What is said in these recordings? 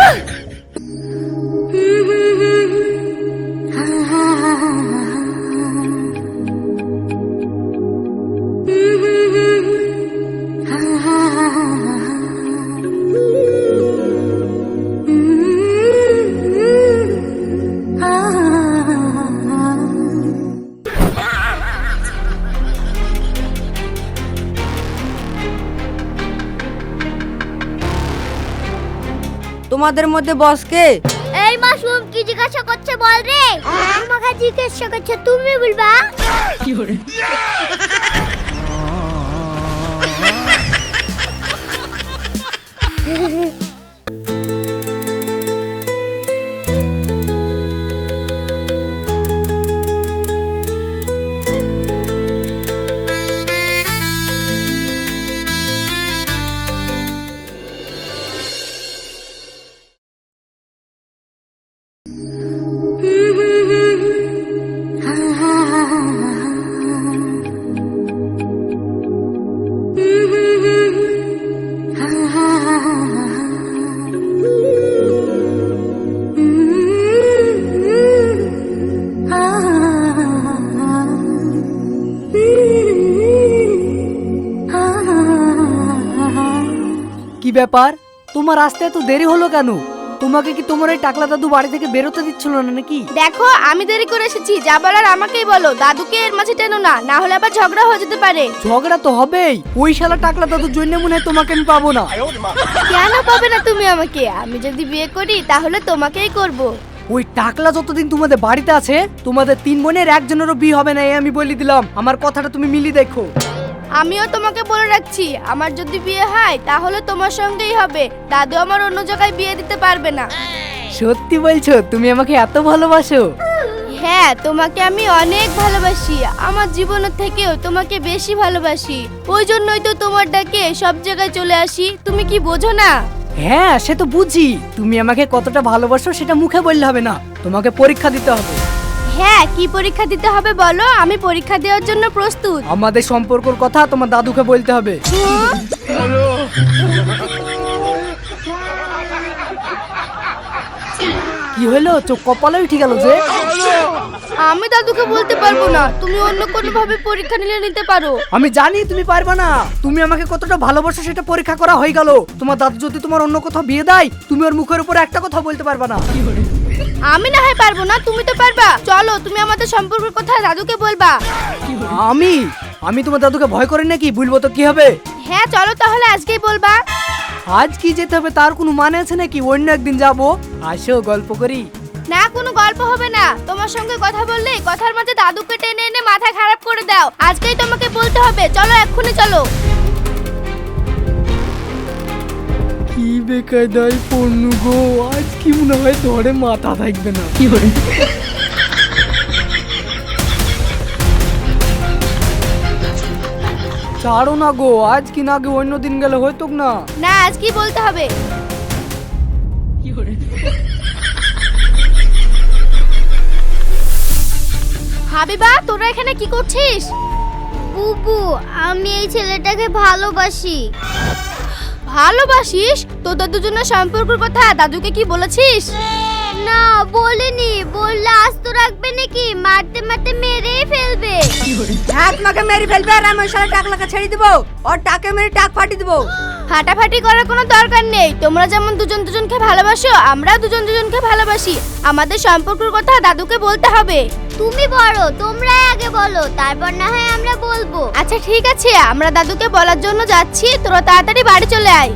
Ah! তোমাদের মধ্যে বসকে এই মাসুম কি জিজ্ঞাসা করছে বল রে? আমাকে জিজ্ঞাসা করছে তুমি বলবা? কি ব্যাপার? তোমার আসতে এত দেরি হলো কেন? তোমাকে কি তোমার ওই টাকলা দাদু বাড়ি থেকে বেরোতে দিচ্ছিল না নাকি? দেখো আমি দেরি করে এসেছি। যা বলার আমাকেই বলো দাদুকে এর মাঝে টেনো না না হলে আবার ঝগড়া হয়ে যেতে পারে। ঝগড়া তো হবেই। ওই শালা টাকলা দাদুর জন্য মনে হয় তোমাকে আমি পাবো না। কেন পাবে না তুমি আমাকে? আমি যদি বিয়ে করি তাহলে তোমাকেই করব। ওই টাকলা যতদিন তোমাদের বাড়িতে আছে তোমাদের তিন বোনের একজনেরও বিয়ে হবে না এই আমি বলে দিলাম। আমার কথাটা তুমি মিলি দেখো। আমিও তোমাকে বলে রাখছি আমার যদি বিয়ে হয় তাহলে তোমার সঙ্গেই হবে। দাদু আমার অন্য জায়গায় বিয়ে দিতে পারবে না। সত্যি বলছো তুমি আমাকে এত ভালোবাসো? হ্যাঁ তোমাকে আমি অনেক ভালোবাসি। আমার জীবনের থেকেও তোমাকে বেশি ভালোবাসি। ওই জন্যই তো তোমার ডাকে সব জায়গায় চলে আসি। তুমি কি বোঝো না? হ্যাঁ সে তো বুঝি। তুমি আমাকে কতটা ভালোবাসো সেটা মুখে বললে হবে না। তোমাকে পরীক্ষা দিতে হবে। হ্যাঁ কি পরীক্ষা দিতে হবে বলো? আমি পরীক্ষা দেওয়ার জন্য প্রস্তুত। আমাদের সম্পর্কর কথা তোমার দাদুকে বলতে হবে। কি হলো? চোখ কপালে উঠে গেল যে। আমি দাদুকে বলতে পারব না। তুমি অন্য কোনো ভাবে পরীক্ষা নিলে নিতে পারো। আমি জানি তুমি পারবে না। তুমি আমাকে কতটা ভালোবাসো সেটা পরীক্ষা করা হয়ে গেল। তোমার দাদু যদি তোমার অন্য কোথাও বিয়ে দেয় তুমি ওর মুখের উপর একটা কথা বলতে পারবে না। আমি না হয় পারব না তুমি তো পারবা। চলো তুমি আমাদের সম্পর্কের কথা দাদুকে বলবা। আমি? আমি তোমার দাদুকে ভয় করি নাকি? বলব তো কি হবে? হ্যাঁ চলো তাহলে আজকেই বলবা। আজ কি যেতে হবে তার কোনো মানে আছে নাকি? অন্য একদিন যাব। আসো গল্প করি। না কোনো গল্প হবে না। তোমার সঙ্গে কথা বললে কথার মাঝে দাদুকে টেনে এনে মাথা খারাপ করে দাও। আজকেই তোমাকে বলতে হবে। চলো এক্ষুনি চলো। বেকায়দায় পড়নু গো। আজ কি মনে হয় ধরে মাথা থাকবে না? কি করে ছাড়ো না গো আজ কি না আগে অন্য দিন গেলে হয়তো না। না আজকেই বলতে হবে? কি করে হাবিবা তোরা এখানে কি করছিস? বুবু আমি এই ছেলেটাকে ভালোবাসি। ভালোবাসিস? তোদের দুজনের সম্পর্কের কথা দাদুকে কি বলেছিস? না বলিনি। বললে আস্ত রাখবে নাকি? মারতে মারতে মেরেই ফেলবে। হ্যাঁ তোমাকে মেরে ফেলবে আর আমি ওই টাক টাকলাকে ছেড়ে দিব। ওর টাকে মেরে টাক ফাটিয়ে দেবো। ফাটাফাটি করার কোনো দরকার নেই। তোমরা যেমন দুজন দুজনকে ভালোবাসো আমরাও দুজন দুজনকে ভালোবাসি। আমাদের সম্পর্কের কথা দাদুকে বলতে হবে। তুমি বড় তোমরাই আগে বলো তারপর না হয় আমরা বলব। আচ্ছা ঠিক আছে আমরা দাদুকে বলার জন্য যাচ্ছি তোরা তাড়াতাড়ি বাড়ি চলে আয়।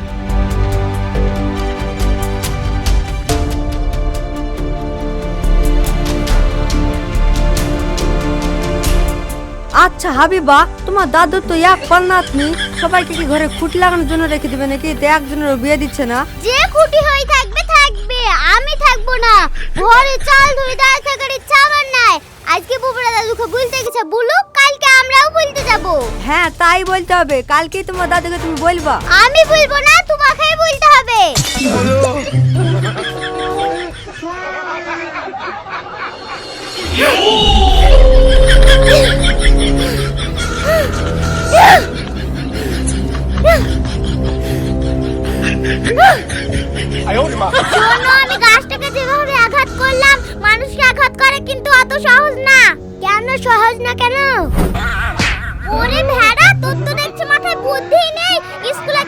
আচ্ছা হাবিবা তোমার দাদু তো এক পাল নাতনি সবাইকে কি ঘরে খুঁটি লাগানোর জন্য রেখে দিবে নাকি? তো একজনের বিয়ে দিচ্ছে না। যে খুঁটি হয়ে থাকবে থাকবে আমি থাকব না। ঘরে চাল ধরে দাঁড়িয়ে থাকার ইচ্ছা আমার নাই। আজকে বুবরা দাদুকে বলতে গেছে। বলো কালকে আমরাও বলতে যাব। হ্যাঁ তাই বলতে হবে। কালকে তোমার দাদুকে তুমি বলবা। আমি বলব না তোমাকেই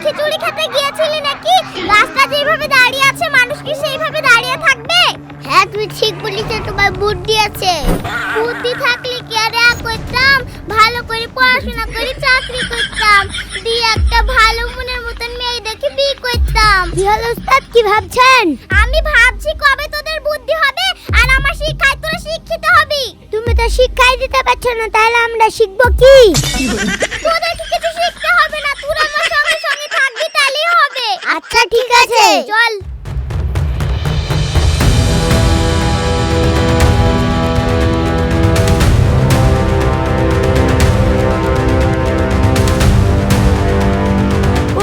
খিচুড়ি খেতে গিয়েছিলি নাকি? রাস্তা যেভাবে দাঁড়িয়ে আছে মানুষ কি সেইভাবে দাঁড়িয়ে থাকবে? হ্যাঁ তুমি ঠিক বলিস তোমার বুদ্ধি আছে। বুদ্ধি থাকলে কি আর করতাম? ভালো করে পড়াশোনা করে চাকরি করতাম। দিয়ে একটা ভালো মনের মতন মেয়ে দেখে বিয়ে করতাম। কি হলো উস্তাদ কি ভাবছেন? আমি ভাবছি কবে তোদের বুদ্ধি হবে আর আমার শিক্ষায় তোরা শিক্ষিত হবি। তুমি তো শিক্ষাই দিতে পারছ না তাহলে আমরা শিখব কি? তোদেরকে কিছু শিখতে হবে না তোরা আমার সঙ্গে সঙ্গে থাকবি তাহলেই হবে আচ্ছা ঠিক আছে চল।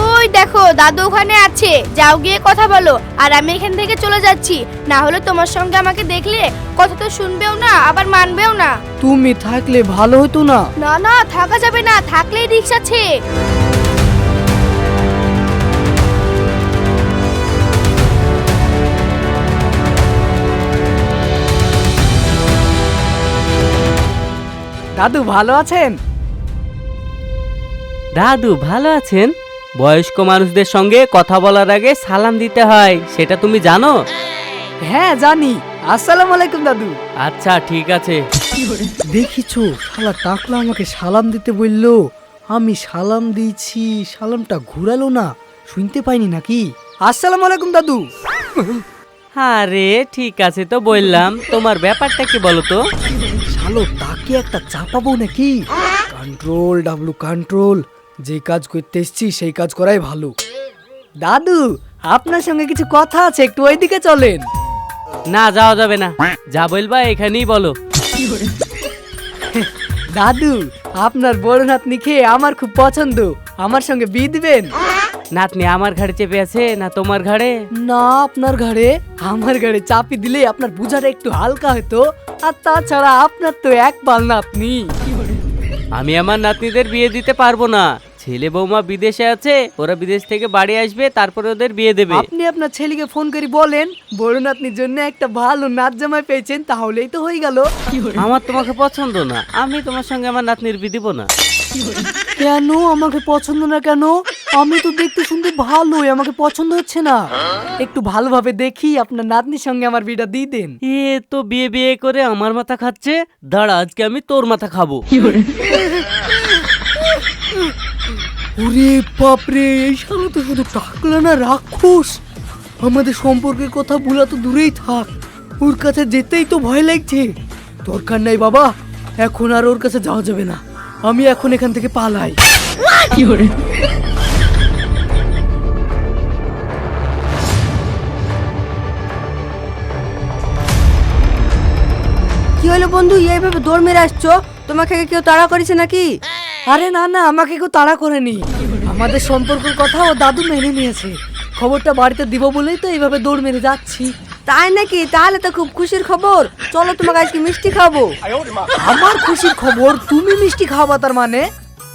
ওই দেখো দাদু ওখানে আছে। যাও গিয়ে কথা বলো। আর আমি এখান থেকে চলে যাচ্ছি। না হলে তোমার সঙ্গে আমাকে দেখলে কথা তো শুনবেও না আবার মানবেও না। তুমি থাকলে ভালো হতো না। না না থাকা যাবে না থাকলেই রিক্স আছে। দাদু ভালো আছেন? দাদু ভালো আছেন? বয়স্ক মানুষদের সঙ্গে কথা বলার আগে সালাম দিতে হয় সেটা তুমি জানো? হ্যাঁ জানি। আসসালামু আলাইকুম দাদু। আচ্ছা ঠিক আছে। দেখিছো শালা টাকলা আমাকে সালাম দিতে বলল। আমি সালাম দিয়েছি সালামটা ঘুরালো না। শুনতে পাইনি নাকি? আসসালামু আলাইকুম দাদু। আরে ঠিক আছে তো বললাম। তোমার ব্যাপারটা কি বলো তো? শালো তাকে একটা চাপাবো নাকি? কন্ট্রোল ডাবলু কন্ট্রোল যে কাজ করতে এসছি সেই কাজ করাই ভালো। দাদু আপনার সঙ্গে কিছু কথা আছে একটু ওইদিকে চলেন। না যাওয়া যাবে না। যা বলবা এখানেই বলো? দাদু আপনার বড় নাতনি খেয়ে আমার খুব পছন্দ। আমার সঙ্গে বিয়ে দিবেন? নাতনি আমার ঘাড়ে চেপে আছে না তোমার ঘাড়ে? না আপনার ঘাড়ে। আমার ঘাড়ে চাপি দিলে আপনার বোঝাটা একটু হালকা হতো আর তাছাড়া আপনার তো এক পাল না আপনি আমি আমার নাতনিদের বিয়ে দিতে পারব না। ছেলে বৌমা বিদেশে আছে ওরা বিদেশ থেকে বাড়ি আসবে তারপরে ওদের বিয়ে দেবে। আপনি আপনার ছেলেকে ফোন করে বলেন বড় নাতনির জন্য একটা ভালো নাচ জামাই পেয়েছেন তাহলেই তো হয়ে গেল। আমার তোমাকে পছন্দ না আমি তোমার সঙ্গে আমার নাতনির বিয়ে দিব না। কেন? আমাকে পছন্দ না কেন? আমি তো দেখতে শুনতে ভালোই আমাকে পছন্দ হচ্ছে না। একটু ভালোভাবে দেখি আপনার নাতনির সঙ্গে আমার বিয়েটা দিয়ে দেন। এ তো বিয়ে বিয়ে করে আমার মাথা খাচ্ছে দাঁড়া আজকে আমি তোর মাথা খাব। ওরে বাপরে এই শালা তো শুধু টাকলা না রাক্ষস। আমাদের সম্পর্কের কথা ভুলা তো দূরেই থাক। ওর কাছে যেতেই তো ভয় লাগছে। দরকার নাই বাবা এখন আর ওর কাছে যাওয়া যাবে না। আমি এখন এখান থেকে পালাই। কি বন্ধু এইভাবে দৌড় মেরে আসছো? তোমাকে কেউ তাড়া করেছে নাকি? আরে না না, আমাকে কেউ তাড়া করেনি। আমাদের সম্পর্কের কথা ও দাদু মেনে নিয়েছে। খবরটা বাড়িতে দিব বলেই তো এইভাবে দৌড় মেরে যাচ্ছি। তাই নাকি? তাহলে তো খুব খুশির খবর। চলো, তোমাকে আজকে মিষ্টি খাব। আমার খুশির খবর? তুমি মিষ্টি খাওয়াবা তার মানে?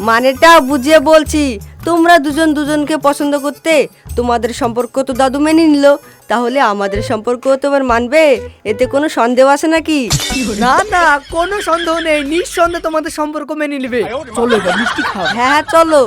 মানেটা বুঝিয়ে বলছি। তোমরা দুজন দুজনকে পছন্দ করতে তোমাদের সম্পর্ক তো দাদু মেনে নিল। তাহলে আমাদের সম্পর্ক তোমার মানবে? এতে কোনো সন্দেহ আছে নাকি? না না কোনো সন্দেহ নেই। নিঃসন্দেহ তোমাদের সম্পর্ক মেনে নিবে। চলো মিষ্টি খাও। হ্যাঁ হ্যাঁ চলো।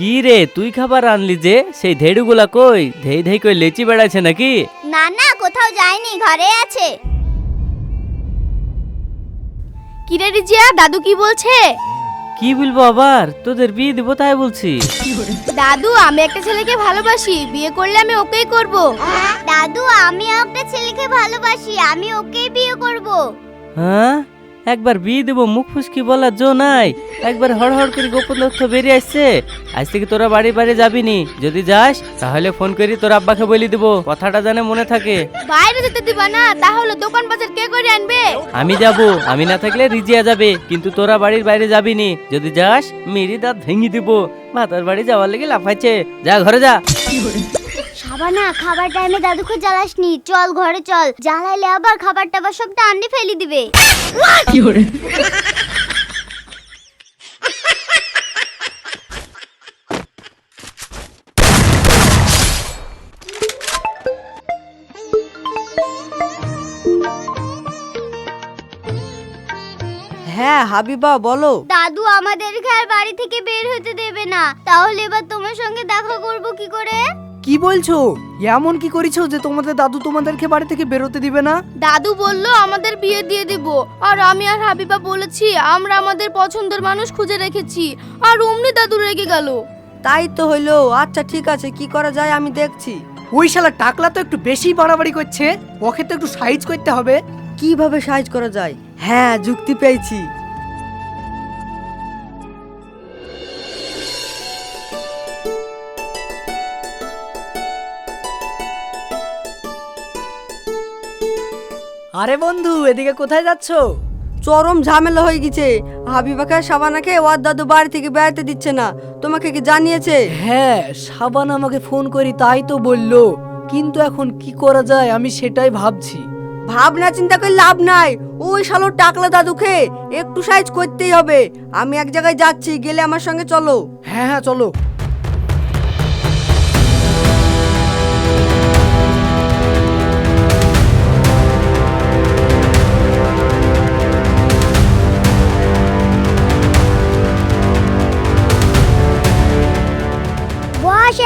কি রে তুই খাবার আনলি যে? সেই ধেড়ুগুলা কই? ধেই ধেই কই লেচি বেড়াচ্ছে নাকি? না না কোথাও যায়নি ঘরে আছে। কিরে রিজিয়া দাদু কি বলছে? কি বলব আবার? তোদের বিয়ে দিব তাই বলছি। দাদু আমি একটা ছেলেকে ভালোবাসি বিয়ে করলে আমি ওকেই করব। দাদু আমি একটা ছেলেকে ভালোবাসি আমি ওকেই বিয়ে করব। হ্যাঁ? একবার বিয়ে দেবো মুখ ফুসকি বলার জো নাই। একবার হড় হড় করে গোপন তথ্য বেরিয়ে আসছে। আজ থেকে তোরা বাড়ি বাড়ি যাবি নি। যদি যাস তাহলে ফোন করি তোর আব্বাকে বলি দেবো। কথাটা জানে মনে থাকে। বাইরে যেতে দিবা না তাহলে দোকান বাজার কে করে আনবে? আমি যাব আমি না থাকলে রিজিয়া যাবে। কিন্তু তোরা বাড়ির বাইরে যাবি নি। যদি যাস মেরি দাঁত ভেঙে দিব। মাতার বাড়ি যাওয়ার লেগে লাফাইছে। যা ঘরে যা। সাবানা খাবার টাইমে দাদুকে জ্বালাসনি। চল ঘরে চল। জ্বালাইলে আবার খাবার টাবার সব টান্ডি ফেলে দিবে। হ্যাঁ হাবিবা বলো। দাদু আমাদেরকে আর বাড়ি থেকে বের হতে দেবে না। তাহলে এবার তোমার সঙ্গে দেখা করব কি করে? কি বলছো? এমন কি করেছ যে তোমাদের দাদু তোমাদেরকে বাড়ি থেকে বেরোতে দিবে না? দাদু বলল আমাদের বিয়ে দিয়ে দিব। আর আমি আর হাবিবা বলেছি আমরা আমাদের পছন্দের মানুষ খুঁজে রেখেছি। আর অমনি দাদু রেগে গেল। তাই তো হইল। আচ্ছা ঠিক আছে কি করা যায় আমি দেখছি। ওই শালা টাকলা তো একটু বেশি বাড়াবাড়ি করছে। ওকে তো একটু সাইজ করতে হবে। কীভাবে সাইজ করা যায়? হ্যাঁ যুক্তি পেয়েছি। আরে বন্ধু এদিকে কোথায় যাচ্ছো? চরম ঝামেলা হয়ে গেছে। হাবিবাকে সাবানাকে ওর দাদু বাড়ি থেকে বেড়াতে দিচ্ছে না। তোমাকে কি জানিয়েছে? হ্যাঁ সাবান আমাকে ফোন করি তাই তো বলল। কিন্তু এখন কি করা যায় আমি সেটাই ভাবছি। ভাবনা চিন্তা করে লাভ নাই। ওই শালো টাকলা দাদুকে একটু সাইজ করতেই হবে। আমি এক জায়গায় যাচ্ছি গেলে আমার সঙ্গে চলো। হ্যাঁ হ্যাঁ চলো।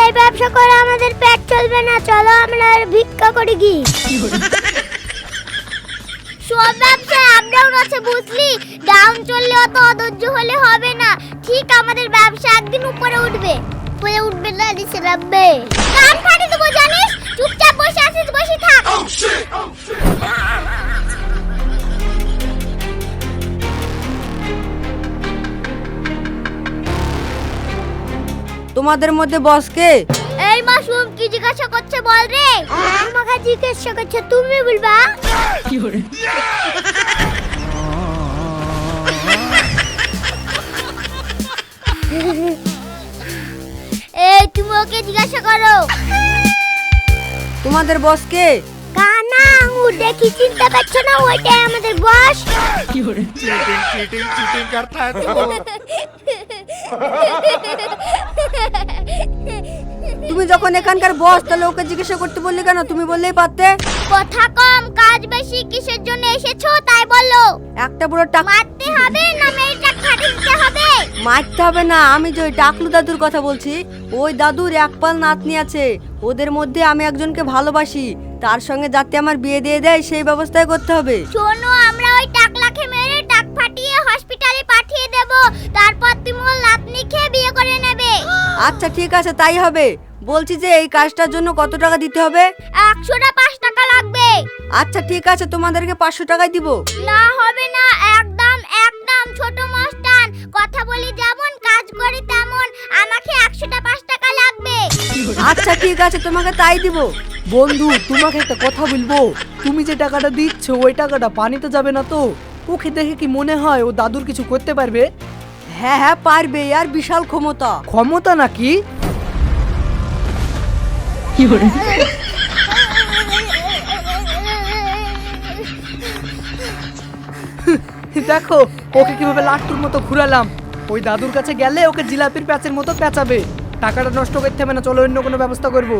এই ব্যবসা করে আমাদের পেট চলবে না, চলো আমরা ভিক্ষা করি কি সব ব্যবসায় আপডাউন আছে বুঝলি? ডাউন চললে অত অধৈর্য হলে হবে না। ঠিক আমাদের ব্যবসা একদিন উপরে উঠবে। উপরে উঠবে না, নিচে নামবে। কাম ফাটি দেবো, জানিস? তোমাদের মধ্যে বসকে এই মাসুম কি জিজ্ঞাসা করছে বল রে আমাকে জিজ্ঞাসা করছে তুমি বলবা এই তুমি ওকে জিজ্ঞাসা করো তোমাদের বসকে কানা আঙুর দেখি চিনতে পারছ না ওইটাই আমাদের বস তুমি যখন এখানকার বস তাহলে ওকে জিজ্ঞাসা করতে বললে কেন? তুমি বললেই পারতে। কথা কম কাজ বেশি কিসের জন্য এসেছ? তাই বলো একটা বুড়ো টাক মারতে হবে না মেয়েটা খাটি দিতে হবে? মারতে হবে না আমি যে ওই টাকলু দাদুর কথা বলছি ওই দাদুর এক পাল নাতনি আছে। ওদের মধ্যে আমি একজনকে ভালোবাসি। তার সঙ্গে যাতে আমার বিয়ে দিয়ে দেয় সেই ব্যবস্থাই করতে হবে। শোনো আমরা ওই টাকলাকে মেরে দেব তারপর তুমি ওর লাতনি খেয়ে বিয়ে করে নেবে। আচ্ছা ঠিক আছে তাই হবে। বলছি যে এই কাজটার জন্য কত টাকা দিতে হবে? একশোটা পাঁচ টাকা লাগবে। আচ্ছা ঠিক আছে তোমাদেরকে পাঁচশো টাকাই দিব। না হবে না একদম একদম ছোট মস্তান। কথা বলি যেমন কাজ করি তেমন আমাকে একশোটা পাঁচ টাকা লাগবে। আচ্ছা ঠিক আছে তোমাকে তাই দিব। বন্ধু তোমাকে একটা কথা বলব। তুমি যে টাকাটা দিচ্ছ ওই টাকাটা পানিতে যাবে না তো? ওকে দেখে কি মনে হয় ও দাদুর কিছু করতে পারবে? হ্যাঁ হ্যাঁ পারবে, আর বিশাল ক্ষমতা। ক্ষমতা নাকি? দেখো, ওকে কীভাবে লাট্টুর মতো ঘুরালাম। ওই দাদুর কাছে গেলে ওকে জিলাপির প্যাচের মতো প্যাচাবে টাকাটা নষ্ট করতে হবে না, চলো অন্য কোনো ব্যবস্থা করব।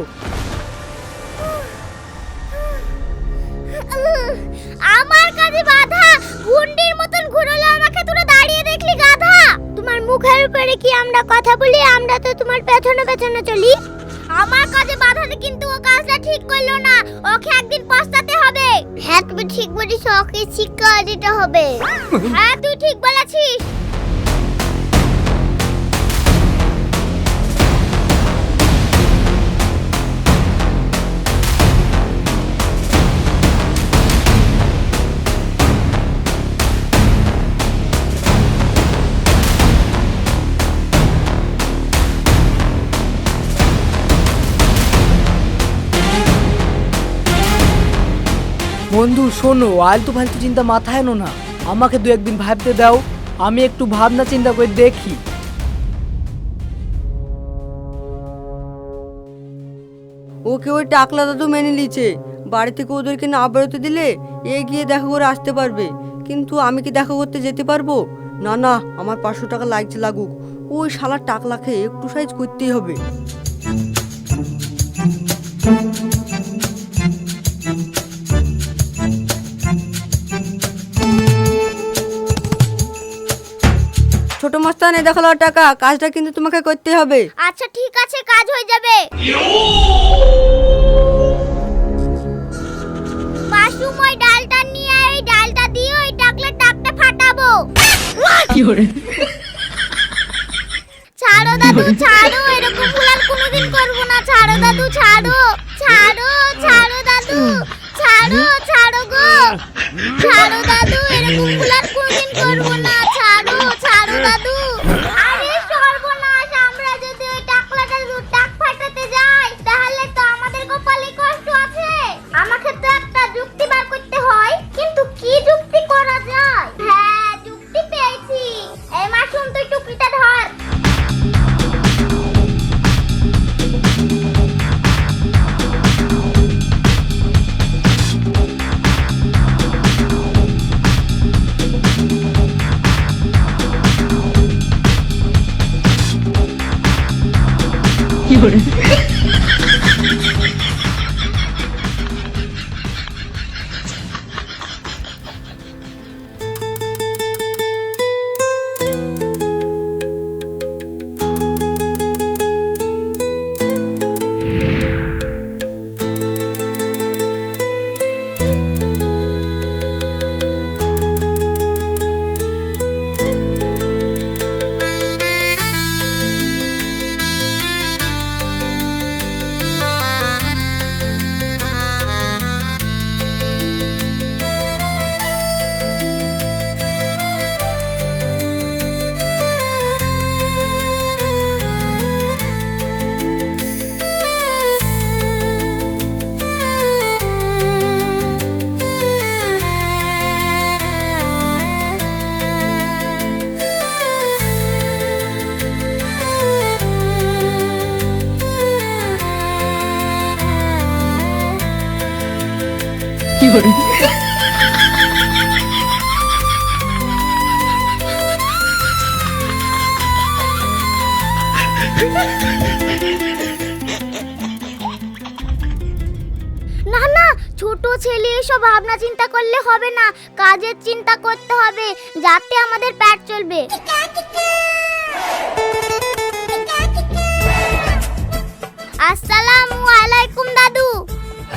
আমরা কথা বলি আমরা তো তোমার পেছনে পেছনে চলি। আমার কাজে বাধা বাধাতে কিন্তু ও কাজটা ঠিক করল না। ওকে একদিন পস্তাতে হবে। হ্যাঁ তুমি ঠিক বলিস ওকে শিক্ষা দিতে হবে। হ্যাঁ তুই ঠিক বলেছিস। বন্ধু, শোনো আলতু ফালতু চিন্তা মাথায় এনো না। আমাকে দু একদিন ভাবতে দাও, আমি একটু ভাবনা চিন্তা করে দেখি। ওকে ওই টাকলা দাদু মেনে নিচ্ছে বাড়ি থেকে ওদেরকে না বেরোতে দিলে এ গিয়ে দেখা করে আসতে পারবে। কিন্তু আমি কি দেখা করতে যেতে পারব? না না, আমার পাঁচশো টাকা লাগছে লাগুক। ওই শালার টাকলাকে একটু সাইজ করতেই হবে। ছোট মাস্তান এ দেখাল টাকা কাজটা কিন্তু তোমাকে করতে হবে। আচ্ছা ঠিক আছে কাজ হয়ে যাবে। মাশরুম ওই ডালটা নিয়ে আয়, ওই ডালটা দিয়ে ওই টাকলে টাকটা ফাটাবো। ছাড়ো দাদু ছাড়ো এরকম ভুল আর কোনোদিন করব না। ছাড়ো দাদু ছাড়ো। করলে হবে না। কাজের চিন্তা করতে হবে যাতে আমাদের পেট চলবে। আসসালামু আলাইকুম দাদু।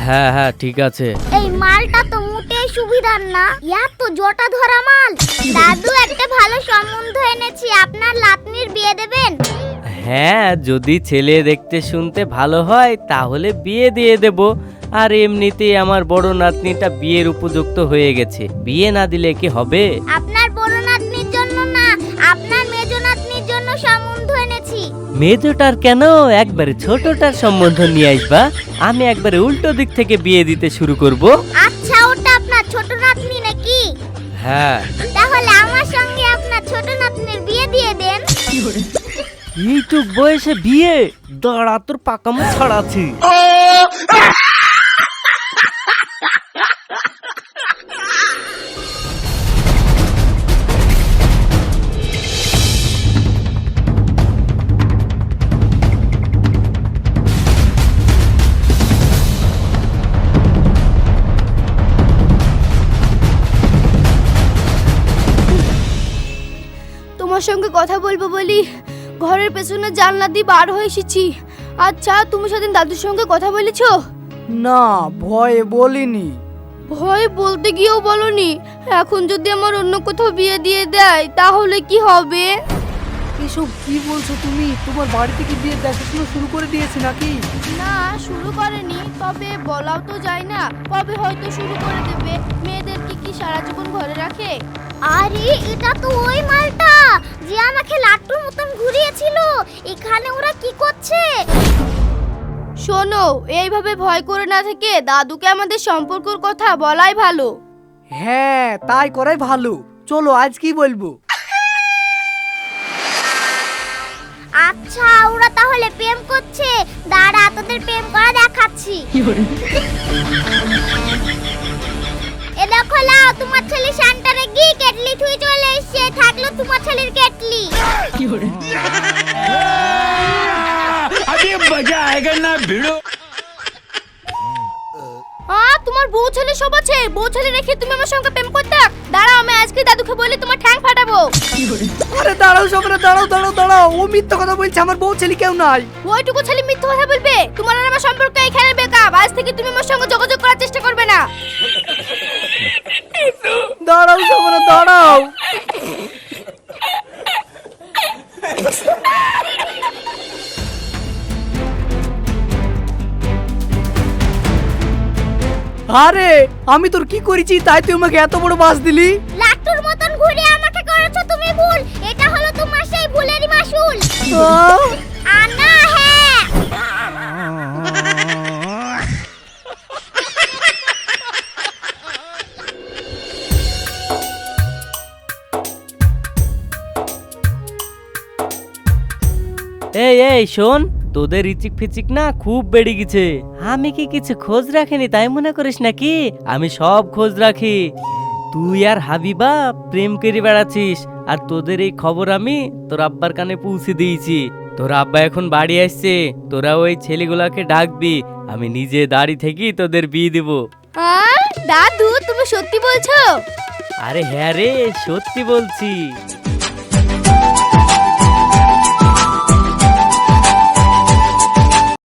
হ্যাঁ হ্যাঁ ঠিক আছে। এই মালটা তো মোটেই সুবিধার না। ইয়ার তো জটা ধরা মাল। দাদু একটা ভালো সম্বন্ধ এনেছি। আপনার লাতনির বিয়ে দেবেন? হ্যাঁ যদি ছেলে দেখতে শুনতে ভালো হয় তাহলে বিয়ে দিয়ে দেব। আর এমনিতেই আমার বড় নাতনিটা বিয়ের উপযুক্ত হয়ে গেছে। বিয়ে না দিলে কি হবে? আপনার বড় নাতনির জন্য না আপনার মেজ নাতনির জন্য সম্বন্ধ এনেছি। মেজোটার কেন? একবারে ছোটটার সম্বন্ধ নিয়ে আসবা। আমি একবারে উল্টো দিক থেকে বিয়ে দিতে শুরু করব। আচ্ছা ওটা আপনার ছোট নাতনি নাকি? হ্যাঁ। তাহলে আমার সঙ্গে আপনার ছোট নাতনির বিয়ে দিয়ে দেন। এইটুক বয়সে বিয়ে। দাঁড়া তোর পাকামো ছাড়াছি সঙ্গে কথা বলব বলি ঘরের পেছনে জানলা দিয়ে বার হয়ে এসেছি। আচ্ছা তুমি সেদিন দাদুর সঙ্গে কথা বলেছ? না ভয়ে বলিনি। ভয় বলতে গিয়েও বলনি। এখন যদি আমার অন্য কোথাও বিয়ে দিয়ে দেয় তাহলে কি হবে? এসব কি বলছো তুমি? তোমার বাড়ি থেকে বিয়ে দেখাশোনা শুরু করে দিয়েছে নাকি? না শুরু করেনি। তবে বলাও তো যায় না। কবে হয়তো শুরু করে দেবে? মেয়েদেরকে কি সারা জীবন ঘরে রাখে? আরে এটা তো ওই মালটা যে আমাকে লাট্টুর মতন ঘুরিয়েছিল। এখানে ওরা কি করছে? শোনো এইভাবে ভয় করে না থেকে দাদুকে আমাদের সম্পর্কের কথা বলাই ভালো। হ্যাঁ তাই করাই ভালো। চলো আজ কি বলব? আচ্ছা ওরা তাহলে প্রেম করছে। দাঁড়া তোদের প্রেম করা দেখাচ্ছি। তোমার সব আছে। রেখে তুমি আমার সঙ্গে প্রেম দাঁড়াও আমি আজকে দাদুকে তোমার ফাটাবো। দাঁড়াও ও কথা বলছে আমার বউ ছেলে কেউ নাই। ওইটুকু ছেলে মিথ্যা কথা বলবে? তোমার সম্পর্কে আমার সম্পর্ক এখানে বেকার আজ থেকে তুমি আমার সঙ্গে যোগাযোগ করার চেষ্টা করবে না। দাঁড়াও সবাই দাঁড়াও। আরে আমি তোর কি করেছি তাই তুই আমাকে এত বড় বাস দিলি? লাটুর মতন ঘুরে আমাকে করেছ তুমি ভুল। এটা হলো তোমার সেই ভুলেরই মাসুল! আনা হ্যাঁ। এই এই শোন তোদের ইচিক ফিচিক না খুব বেড়ে গেছে। আমি কি কিছু খোঁজ রাখিনি তাই মনে করিস নাকি? আমি সব খোঁজ রাখি। তুই আর হাবিবা প্রেম করে বেড়াচ্ছিস আর তোদের এই খবর আমি তোর আব্বার কানে পৌঁছে দিয়েছি। তোর আব্বা এখন বাড়ি আসছে তোরা ওই ছেলেগুলাকে ডাকবি আমি নিজে দাড়ি থেকেই তোদের বিয়ে দিব। দাদু তুমি সত্যি বলছো? আরে হ্যাঁ রে সত্যি বলছি।